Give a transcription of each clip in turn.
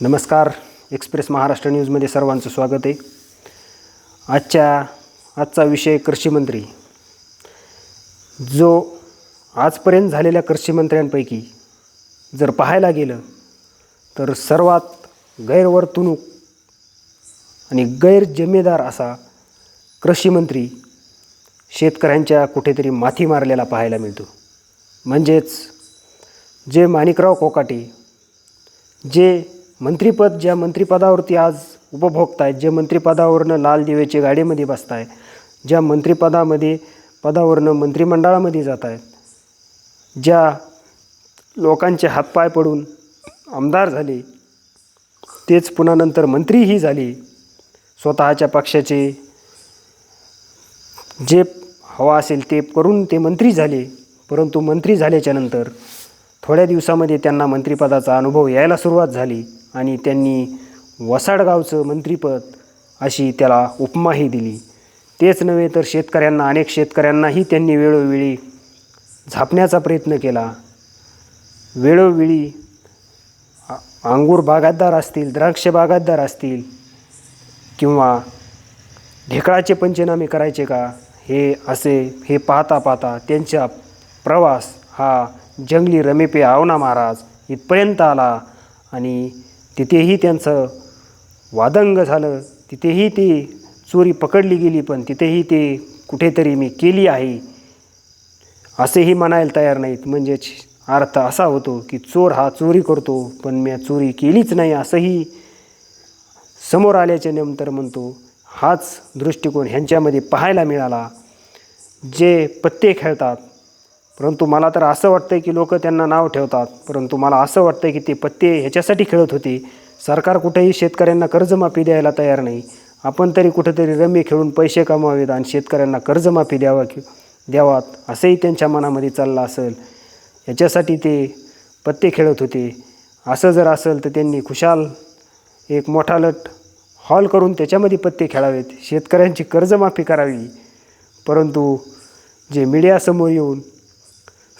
नमस्कार. एक्सप्रेस महाराष्ट्र न्यूजमध्ये सर्वांचं स्वागत आहे. आजच्या आजचा विषय कृषीमंत्री जो आजपर्यंत झालेल्या कृषीमंत्र्यांपैकी जर पाहायला गेलं तर सर्वात गैरवर्तणूक आणि गैरजमेदार असा कृषीमंत्री शेतकऱ्यांच्या कुठेतरी माथी मारलेला पाहायला मिळतो. म्हणजेच जे माणिकराव कोकाटे जे मंत्रिपद ज्या मंत्रिपदावरती आज उपभोगत आहेत जे मंत्रिपदावरनं लाल दिवेचे गाडीमध्ये बसत आहे ज्या मंत्रिपदामध्ये पदावरनं मंत्रिमंडळामध्ये जात आहेत ज्या लोकांचे हातपाय पडून आमदार झाले तेच पुन्हा नंतर मंत्रीही झाले. स्वतःच्या पक्षाचे जे हवा असेल ते करून ते मंत्री झाले परंतु मंत्री झाल्याच्यानंतर थोड्या दिवसामध्ये त्यांना मंत्रिपदाचा अनुभव यायला सुरुवात झाली. आणि त्यांनी वसाडगावचं मंत्रीपद अशी त्याला उपमाही दिली. तेच नव्हे तर शेतकऱ्यांना अनेक शेतकऱ्यांनाही त्यांनी वेळोवेळी झापण्याचा प्रयत्न केला. वेळोवेळी अंगूर बागायतदार असतील द्राक्ष बागायतदार असतील किंवा ढेकळाचे पंचनामे करायचे का हे असे हे पाहता पाहता त्यांचा प्रवास हा जंगली रमेपे आवना महाराज इथपर्यंत आला आणि तिथेही त्यांचं वादंग झालं. तिथेही ती चोरी पकडली गेली पण तिथेही ते कुठेतरी मी केली आहे असेही म्हणायला तयार नाहीत. म्हणजेच अर्थ असा होतो की चोर हा चोरी करतो पण मी चोरी केलीच नाही असंही समोर आल्याच्यानंतर म्हणतो. हाच दृष्टिकोन ह्यांच्यामध्ये पाहायला मिळाला. जे पत्ते खेळतात परंतु मला तर असं वाटतं की लोक त्यांना नाव ठेवतात. परंतु मला असं वाटतं की ते पत्ते ह्याच्यासाठी खेळत होते. सरकार कुठेही शेतकऱ्यांना कर्जमाफी द्यायला तयार नाही. आपण तरी कुठेतरी रमी खेळून पैसे कमावेत आणि शेतकऱ्यांना कर्जमाफी द्यावा कि द्यावात असंही त्यांच्या मनामध्ये चाललं असेल. याच्यासाठी ते पत्ते खेळत होते. असं जर असेल तर त्यांनी खुशाल एक मोठा लट हॉल करून त्याच्यामध्ये पत्ते खेळावेत. शेतकऱ्यांची कर्जमाफी करावी. परंतु जे मीडियासमोर येऊन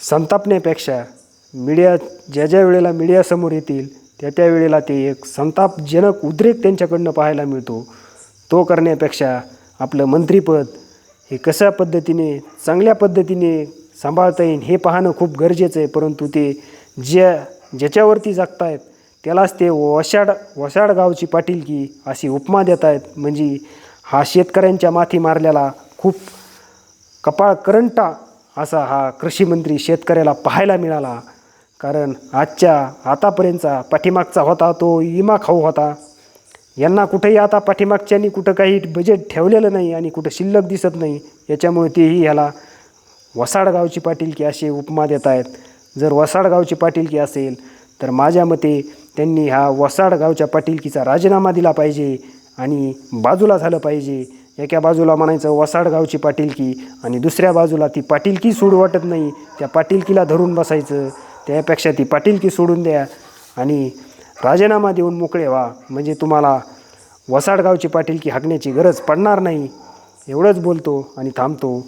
संतापण्यापेक्षा मीडिया ज्या ज्या वेळेला मीडियासमोर येतील त्या त्या वेळेला ते एक संतापजनक उद्रेक त्यांच्याकडनं पाहायला मिळतो. तो करण्यापेक्षा आपलं मंत्रीपद हे कशा पद्धतीने चांगल्या पद्धतीने सांभाळता येईल हे पाहणं खूप गरजेचं आहे. परंतु ते ज्या ज्याच्यावरती जगतायत त्यालाच ते वशाड वशाड गावची पाटीलकी अशी उपमा देत आहेत म्हणजे हा शेतकऱ्यांच्या माथी मारलेला खूप कपाळ करंटा असा हा कृषीमंत्री शेतकऱ्याला पाहायला मिळाला. कारण आजच्या आतापर्यंतचा पाठीमागचा होता तो इमा खाऊ होता. यांना कुठेही आता पाठीमागच्यांनी कुठं काही बजेट ठेवलेलं नाही आणि कुठं शिल्लक दिसत नाही याच्यामुळे तेही ह्याला वसाडगावची पाटीलकी असे उपमा देत आहेत. जर वसाडगावची पाटीलकी असेल तर माझ्या मते त्यांनी हा वसाडगावच्या पाटीलकीचा राजीनामा दिला पाहिजे आणि बाजूला झालं पाहिजे. एका बाजूला म्हणायचं वसाडगावची पाटीलकी आणि दुसऱ्या बाजूला ती पाटीलकी सोड वाटत नाही. त्या पाटीलकीला धरून बसायचं. त्यापेक्षा ती पाटीलकी सोडून द्या. आणि राजीनामा देऊन मोकळे व्हा. म्हणजे तुम्हाला वसाडगावची पाटीलकी हाकण्याची गरज पडणार नाही. एवढंच बोलतो आणि थांबतो.